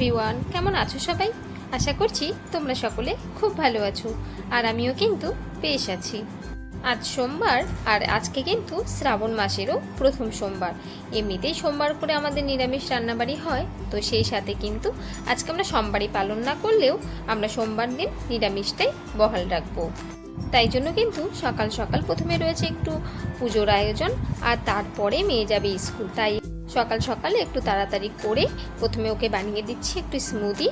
Everyone কেমন আছো সবাই? আশা করছি তোমরা সকলে খুব ভালো আছো, আর আমিও কিন্তু বেশ আছি। আজ সোমবার, আর আজকে কিন্তু শ্রাবণ মাসেরও প্রথম সোমবার। এমনিতেই সোমবার করে আমাদের নিরামিষ রান্নাবাড়ি হয়, তো সেই সাথে কিন্তু আজকে আমরা সোমবারই পালন না করলেও আমরা সোমবার দিন নিরামিষটাই বহাল রাখব। তাই জন্য কিন্তু সকাল সকাল প্রথমে রয়েছে একটু পুজোর আয়োজন, আর তারপরে মেয়ে যাবে স্কুল। তাই সকাল সকালে একটু তাড়াতাড়ি করে প্রথমে ওকে বানিয়ে দিচ্ছি একটু স্মুদি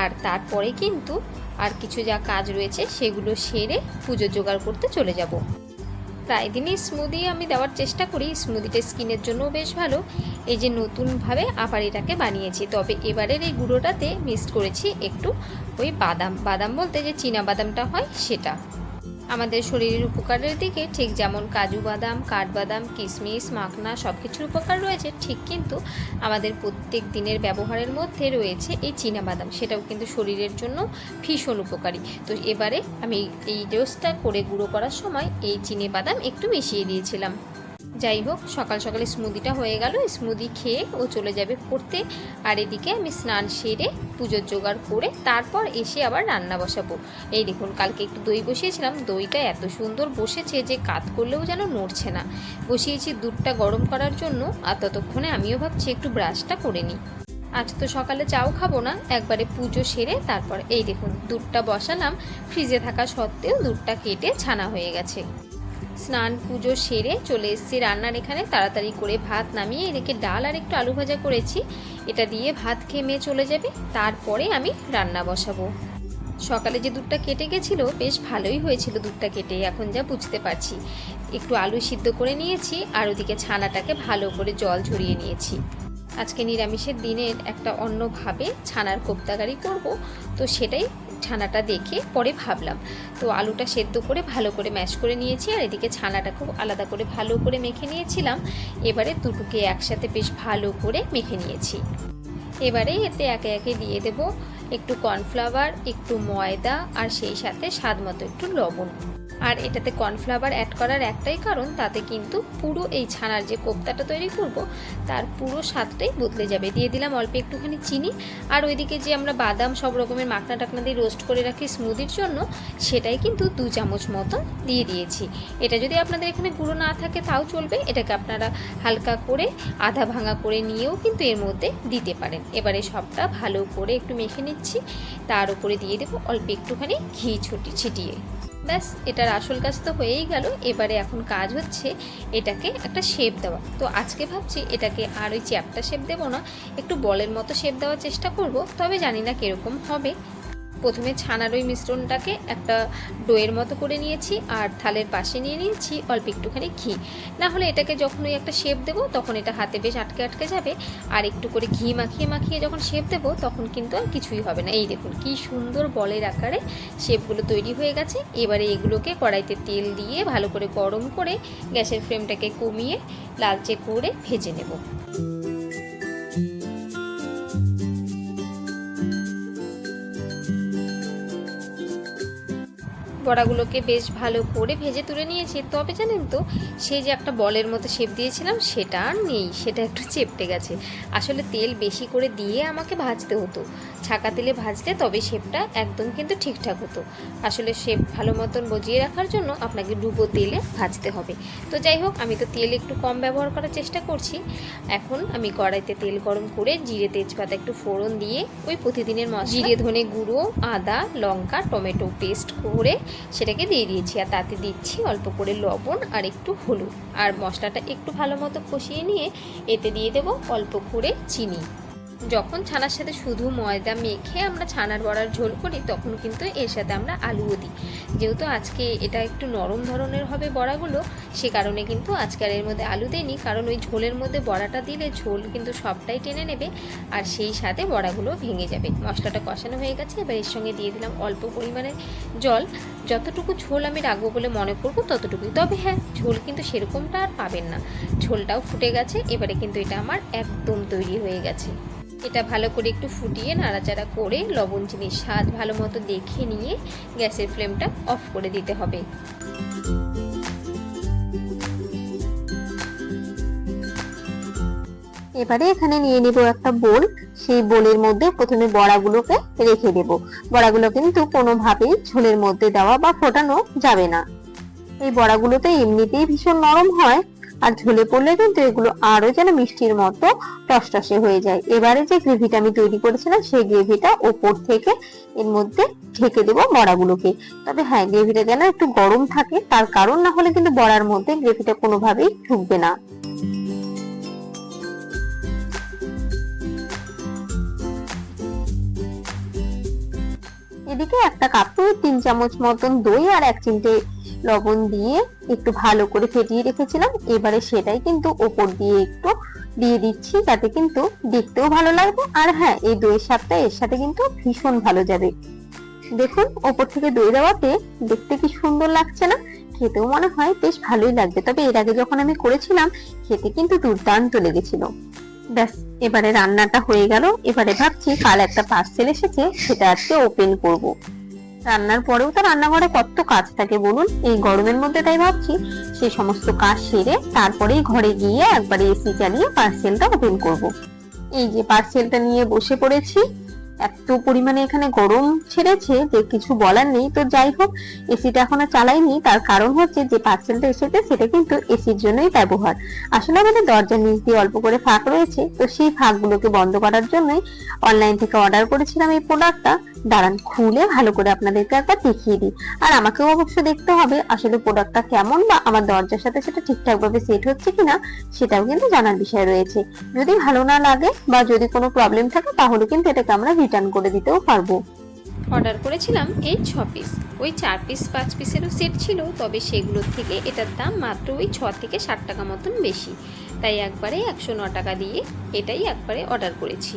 আর তারপরে কিন্তু আর কিছু যা কাজ রয়েছে সেগুলো সেরে পুজো জোগাড় করতে চলে যাব। প্রায় দিনই স্মুদি আমি দেওয়ার চেষ্টা করি স্মুদিটা স্কিনের জন্যও বেশ ভালো। এই যে নতুনভাবে আবার এটাকে বানিয়েছি, তবে এবারের এই গুঁড়োটাতে মিক্সড করেছি একটু ওই বাদাম বাদাম বলতে যে চীনা বাদামটা হয় সেটা। আমাদের শরীরের উপকারের দিকে ঠিক যেমন কাজু বাদাম, কাঠবাদাম, কিশমিশ, মাখনা সব কিছুর উপকার রয়েছে, ঠিক কিন্তু আমাদের প্রত্যেক দিনের ব্যবহারের মধ্যে রয়েছে এই বাদাম। সেটাও কিন্তু শরীরের জন্য ভীষণ উপকারী। তো এবারে আমি এই রোস্টটা করে গুঁড়ো করার সময় এই চিনে বাদাম একটু মিশিয়ে দিয়েছিলাম। যাই হোক, সকাল সকালে স্মুদিটা হয়ে গেল। স্মুদি খেয়ে ও চলে যাবে পড়তে। আর এদিকে আমি স্নান সেরে পুজোর জোগাড় করে তারপর এসে আবার রান্না বসাবো। এই দেখুন, কালকে একটু দই বসিয়েছিলাম। দইটা এত সুন্দর বসেছে যে কাত করলেও যেন নড়ছে না। বসিয়েছি দুধটা গরম করার জন্য আর ততক্ষণে আমিও ভাবছি একটু ব্রাশটা করে নিই। আজ তো সকালে চাও খাব না। একবারে পুজো সেরে তারপর এই দেখুন, দুধটা বসালাম। ফ্রিজে থাকা সত্ত্বেও দুধটা কেটে ছানা হয়ে গেছে। স্নান পুজো সেরে চলে এসেছি রান্নার এখানে। তাড়াতাড়ি করে ভাত নামিয়ে এদিকে ডাল আর একটু আলু ভাজা করেছি। এটা দিয়ে ভাত খেয়ে মেয়ে চলে যাবে, তারপরে আমি রান্না বসাবো। সকালে যে দুধটা কেটে গেছিল, বেশ ভালোই হয়েছিল দুধটা কেটে, এখন যা বুঝতে পারছি। একটু আলু সিদ্ধ করে নিয়েছি আর ওদিকে ছানাটাকে ভালো করে জল ঝরিয়ে নিয়েছি। আজকে নিরামিষের দিনের একটা অন্যভাবে ছানার কোপ্তাগারি করব, তো সেটাই ছানাটা দেখে পরে ভাবলাম। তো আলুটা সেদ্ধ করে ভালো করে ম্যাশ করে নিয়েছি আর এদিকে ছানাটা খুব আলাদা করে ভালো করে মেখে নিয়েছিলাম। এবারে দুটোকে একসাথে বেশ ভালো করে মেখে নিয়েছি। এবারে এতে একে একে দিয়ে দেব একটু কর্নফ্লাওয়ার, একটু ময়দা আর সেই সাথে স্বাদ মতো একটু লবণ। আর এটাতে কর্নফ্লাওয়ার অ্যাড করার একটাই কারণ, তাতে কিন্তু পুরো এই ছানার যে কোপ্তাটা তৈরি করব, তার পুরো স্বাদটাই বদলে যাবে। দিয়ে দিলাম অল্প একটুখানি চিনি। আর ওইদিকে যে আমরা বাদাম সব রকমের মাখনা টাকনা দিয়ে রোস্ট করে রাখি স্মুদির জন্য, সেটাই কিন্তু দু চামচ মতো দিয়ে দিয়েছি। এটা যদি আপনাদের এখানে গুঁড়ো না থাকে, তাও চলবে। এটাকে আপনারা হালকা করে আধা ভাঙা করে নিয়েও কিন্তু এর মধ্যে দিতে পারেন। এবারে সবটা ভালো করে একটু মেখে নিচ্ছি। তার উপরে দিয়ে দেবো অল্প একটুখানি ঘি ছুটি ছিটিয়ে ব্যাস, এটার আসল কাজ তো হয়েই গেল। এবারে এখন কাজ হচ্ছে এটাকে একটা শেপ দেওয়া। তো আজকে ভাবছি এটাকে আর ওই চ্যাপটা শেপ দেবো না, একটু বলের মতো শেপ দেওয়ার চেষ্টা করব, তবে জানি না কীরকম হবে। প্রথমে ছানার ওই মিশ্রণটাকে একটা ডোয়ের মতো করে নিয়েছি আর থালের পাশে নিয়ে নিয়েছি অল্প একটুখানি ঘি। না হলে এটাকে যখন ওই একটা শেপ দেবো, তখন এটা হাতে বেশ আটকে আটকে যাবে। আর একটু করে ঘি মাখিয়ে মাখিয়ে যখন শেপ দেবো, তখন কিন্তু আর কিছুই হবে না। এই দেখুন, কি সুন্দর বলের আকারে শেপগুলো তৈরি হয়ে গেছে। এবারে এগুলোকে কড়াইতে তেল দিয়ে ভালো করে গরম করে গ্যাসের ফ্লেমটাকে কমিয়ে লালচে করে ভেজে নেব। বড়াগুলোকে বেশ ভালো করে ভেজে তুলে নিয়েছি। তবে জানেন তো, সেই যে একটা বলের মতো শেপ দিয়েছিলাম, সেটা আর নেই, সেটা একটু চেপটে গেছে। আসলে তেল বেশি করে দিয়ে আমাকে ভাজতে হতো। ছাকা তেলে ভাজলে তবে শেপটা একদম কিন্তু ঠিকঠাক হতো। আসলে শেপ ভালো মতন বজিয়ে রাখার জন্য আপনাকে ডুবো তেলে ভাজতে হবে। তো যাই হোক, আমি তো তেল একটু কম ব্যবহার করার চেষ্টা করছি। এখন আমি কড়াইতে তেল গরম করে জিরে তেজপাতা একটু ফোড়ন দিয়ে ওই প্রতিদিনের মশলা, জিরে ধনে গুঁড়ো, আদা, লঙ্কা, টমেটো পেস্ট করে সেটাকে দিয়ে দিয়েছি। আর তাতে দিচ্ছি অল্প করে লবণ আর একটু হলুদ। আর মশলাটা একটু ভালো মতো কষিয়ে নিয়ে এতে দিয়ে দেবো অল্প করে চিনি। যখন ছানার সাথে শুধু ময়দা মেখে আমরা ছানার বড়ার ঝোল করি, তখন কিন্তু এর সাথে আমরা আলুও দিই। যেহেতু আজকে এটা একটু নরম ধরনের হবে বড়াগুলো, সে কারণে কিন্তু আজকে আর এর মধ্যে আলু দিইনি। কারণ ওই ঝোলের মধ্যে বড়াটা দিলে ঝোল কিন্তু সবটাই টেনে নেবে, আর সেই সাথে বড়াগুলো ভেঙে যাবে। মশলাটা কষানো হয়ে গেছে, এবার এর সঙ্গে দিয়ে দিলাম অল্প পরিমাণে জল। যতটুকু ঝোল আমি রাখব বলে মনে করব ততটুকুই। তবে হ্যাঁ ঝোল কিন্তু সেরকমটা আর পাবেন না। ঝোলটাও ফুটে গেছে, এবারে কিন্তু এটা আমার একদম তৈরি হয়ে গেছে। এটা ভালো করে একটু ফুটিয়ে নাড়াচাড়া করে লবণ, চিনির স্বাদ ভালো মতো দেখে নিয়ে গ্যাসের ফ্লেমটা অফ করে দিতে হবে। এবারে এখানে নিয়ে নিব একটা বোল। সেই বোলের মধ্যে প্রথমে বড়াগুলোকে রেখে দেব। বড়াগুলো কিন্তু কোনোভাবেই ঝোলের মধ্যে দেওয়া বা ফোটানো যাবে না। এই বড়াগুলোতে এমনিতেই ভীষণ নরম হয়, আর ঝোলে পড়লে কিন্তু এগুলো আরও যেন মিষ্টির মতো টসটসে হয়ে যায়। এবারে যে গ্রেভিটা আমি তৈরি করেছিলাম, সেই গ্রেভিটা ওপর থেকে এর মধ্যে ঢেকে দেবো বড়াগুলোকে। তবে হ্যাঁ গ্রেভিটা যেন একটু গরম থাকে, তার কারণ না হলে কিন্তু বড়ার মধ্যে গ্রেভিটা কোনোভাবেই ঢুকবে না। এদিকে একটা কাপে তিন চামচ মতন দই আর এক চিমটে লবণ দিয়ে একটু ভালো করে ফেটিয়ে রেখেছিলাম। এবারে সেটাই কিন্তু ওপর দিয়ে একটু দিয়ে দিচ্ছি যাতে কিন্তু দেখতেও ভালো লাগবে। আর হ্যাঁ এই দইয়ের স্বাদটা এর সাথে কিন্তু ভীষণ ভালো যাবে। দেখুন, ওপর থেকে দই দেওয়াতে দেখতে কি সুন্দর লাগছে না? খেতেও মনে হয় বেশ ভালোই লাগবে। তবে এর আগে যখন আমি করেছিলাম, খেতে কিন্তু দুর্দান্ত লেগেছিল। ব্যাস, এবারে রান্নাটা হয়ে গেল। এবারে ভাবছি কাল একটা পার্সেল এসেছে, সেটা আজকে ওপেন করব। রান্নার পরেও তো রান্নাঘরে কত কাজ থাকে বলুন? এই গরমের মধ্যে তাই ভাবছি সেই সমস্ত কাজ সেরে তারপরেই ঘরে গিয়ে একবারে এসি চালিয়ে পার্সেলটা ওপেন করব। এই যে পার্সেলটা নিয়ে বসে পড়েছি এত পরিমাণে এখানে গরম ছেড়েছে যে কিছু বলার নেই। তো যাই হোক এসিটা এখনও চালাইনি তার কারণ হচ্ছে যে পার্সেলটা এসেছে, সেটা কিন্তু এসির জন্যই ব্যবহার। আসলে আমাদের দরজার নিচ দিয়ে অল্প করে ফাঁক রয়েছে। তো সেই ফাঁকগুলোকে বন্ধ করার জন্যই অনলাইন থেকে অর্ডার করেছিলাম এই প্রোডাক্টটা দাঁড়ান, খুলে ভালো করে আপনাদেরকে একবার দেখিয়ে দিই। আর আমাকেও অবশ্য দেখতে হবে, আসলে প্রোডাক্টটা কেমন বা আমার দরজার সাথে সেটা ঠিকঠাক ভাবে সেট হচ্ছে কিনা, সেটাও কিন্তু জানার বিষয় রয়েছে। যদি ভালো না লাগে বা যদি কোনো প্রবলেম থাকে, তাহলে কিন্তু এটাকে আমরা রিটার্ন করে দিতেও পারব। অর্ডার করেছিলাম এই ছ পিস ওই চার পিস পাঁচ পিসেরও সেট ছিল, তবে সেগুলোর থেকে এটার দাম মাত্র ওই ছ থেকে ষাট টাকা মতন বেশি। তাই একবারে একশো ন টাকা দিয়ে এটাই একবারে অর্ডার করেছি।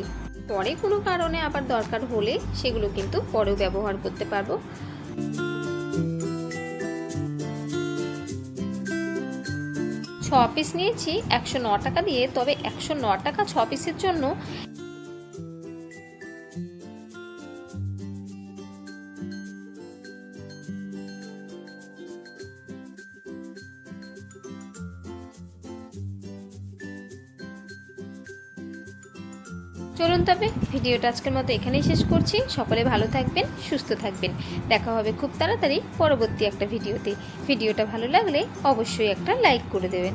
পরে কোনো কারণে আবার দরকার হলে সেগুলো কিন্তু পরেও ব্যবহার করতে পারব। ছ পিস নিয়েছি, একশো ন টাকা দিয়ে, তবে একশো ন টাকা ছ পিসের জন্য চলুন তবে ভিডিওটা আজকের মতো এখানেই শেষ করছি। সকলে ভালো থাকবেন, সুস্থ থাকবেন। দেখা হবে খুব তাড়াতাড়ি পরবর্তী একটা ভিডিওতে। ভিডিওটা ভালো লাগলে অবশ্যই একটা লাইক করে দেবেন।